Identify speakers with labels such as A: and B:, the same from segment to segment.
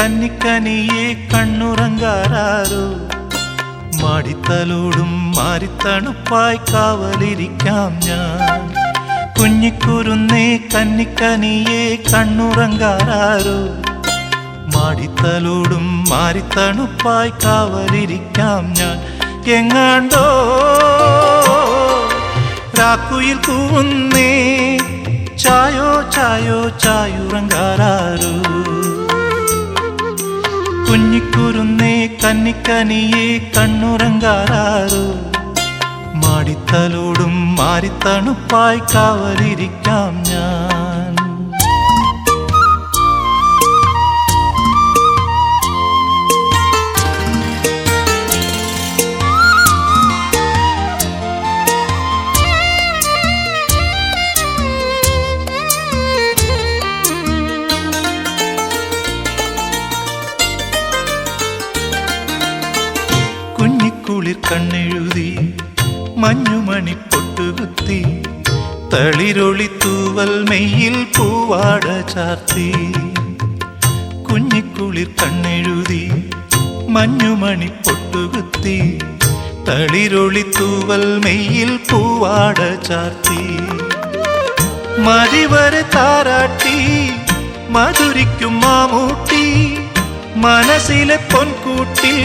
A: കന്നിക്കനിയെ കണ്ണുറങ്ങാറാരോ മാടിത്തലോടും മാറിത്തണുപ്പായി കാവലിരിക്കാം ഞാൻ. കുഞ്ഞിക്കുരുന്നേ കന്നിക്കനിയെ കണ്ണുറങ്ങാറാരോ മാടിത്തലോടും മാറിത്തണുപ്പായി കാവലിരിക്കാം ഞാൻ. എങ്ങാണ്ടോ രാക്കുയിൽ കൂവുന്നേ ചായോ ചായോ ചായുറങ്കാരോ കുഞ്ഞിക്കുരുന്നേ കന്നിക്കനിയെ കണ്ണുറങ്കാരോ മാടിത്തലോടും മാറിത്തണുപ്പായി കാവലിരിക്കാം ഞാൻ. കുഞ്ഞിക്കുളിർ കണ്ണെഴുതി മഞ്ഞുമണി പൊട്ടുകുത്തി തളിരൊളി തൂവൽ മെയ്യിൽ പൂവാട ചാർത്തി കുഞ്ഞിക്കുളിർ കണ്ണെഴുതി മഞ്ഞുമണി പൊട്ടുകുത്തി തളിരൊളി തൂവൽ മെയ്യിൽ പൂവാട ചാർത്തി മതിവരെ താരാട്ടി മധുരിക്കും മാമൂട്ടി മനസ്സിലെ പൊൻകൂട്ടിൽ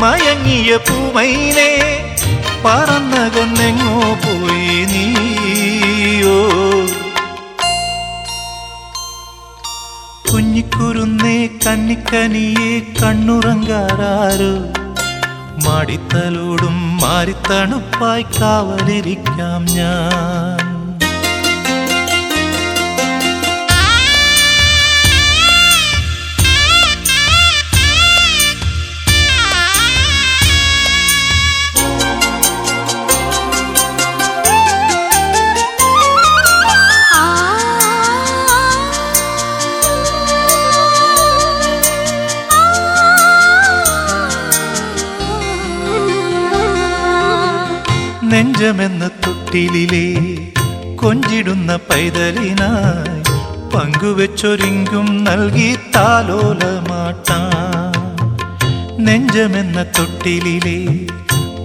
A: മയങ്ങിയ പൂമൈനെ പറന്നകന്നെങ്ങോ പോയി നീയോ? കുഞ്ഞിക്കുരുന്നേ കന്നിക്കനിയെ കണ്ണുറങ്ങാറാരോ മാടിത്തലോടും മാറിത്തണുപ്പായി കാവലിരിക്കാം ഞാൻ. നെഞ്ചമെന്ന തൊട്ടിലിലെ കൊഞ്ചിടുന്ന പൈതലിനായി പങ്കുവെച്ചൊരിങ്കും നൽകി താലോലമാട്ടാ. നെഞ്ചമെന്ന തൊട്ടിലിലെ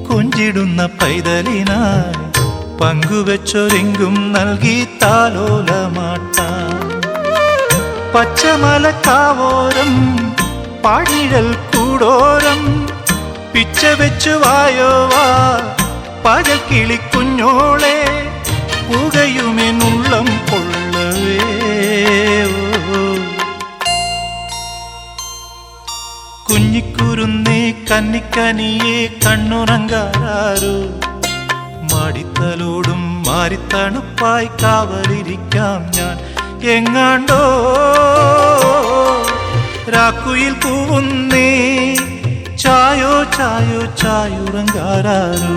A: കൊഞ്ചിടുന്ന പൈതലിനായി പങ്കുവെച്ചൊരിങ്കും നൽകി താലോലമാട്ടാ. പച്ചമലക്കാവോരം പാഴിഴൽ കൂടോരം പിച്ച വെച്ചു വായോവാ പഴക്കിളി കിളിക്കുഞ്ഞോളെ പുകയുമെന്നുള്ളം കൊള്ളവേ. കുഞ്ഞിക്കുരുന്നേ കന്നിക്കനിയെ കണ്ണുറങ്കാരോ മാടിത്തലോടും മാറിത്തണുപ്പായി കാവലിരിക്കാം ഞാൻ എങ്ങാണ്ടോ രാക്കുയിൽ കൂവുന്നേ ചായോ ചായോ ചായുറങ്കാരോ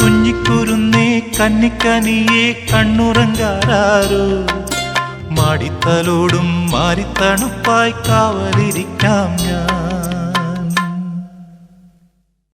A: കുഞ്ഞിക്കുരുന്നേ കന്നിക്കനിയെ കണ്ണുറങ്ങാറാരോ മാടിത്തലോടും മാറിത്തണുപ്പായി കാവലിരിക്കാം ഞാൻ.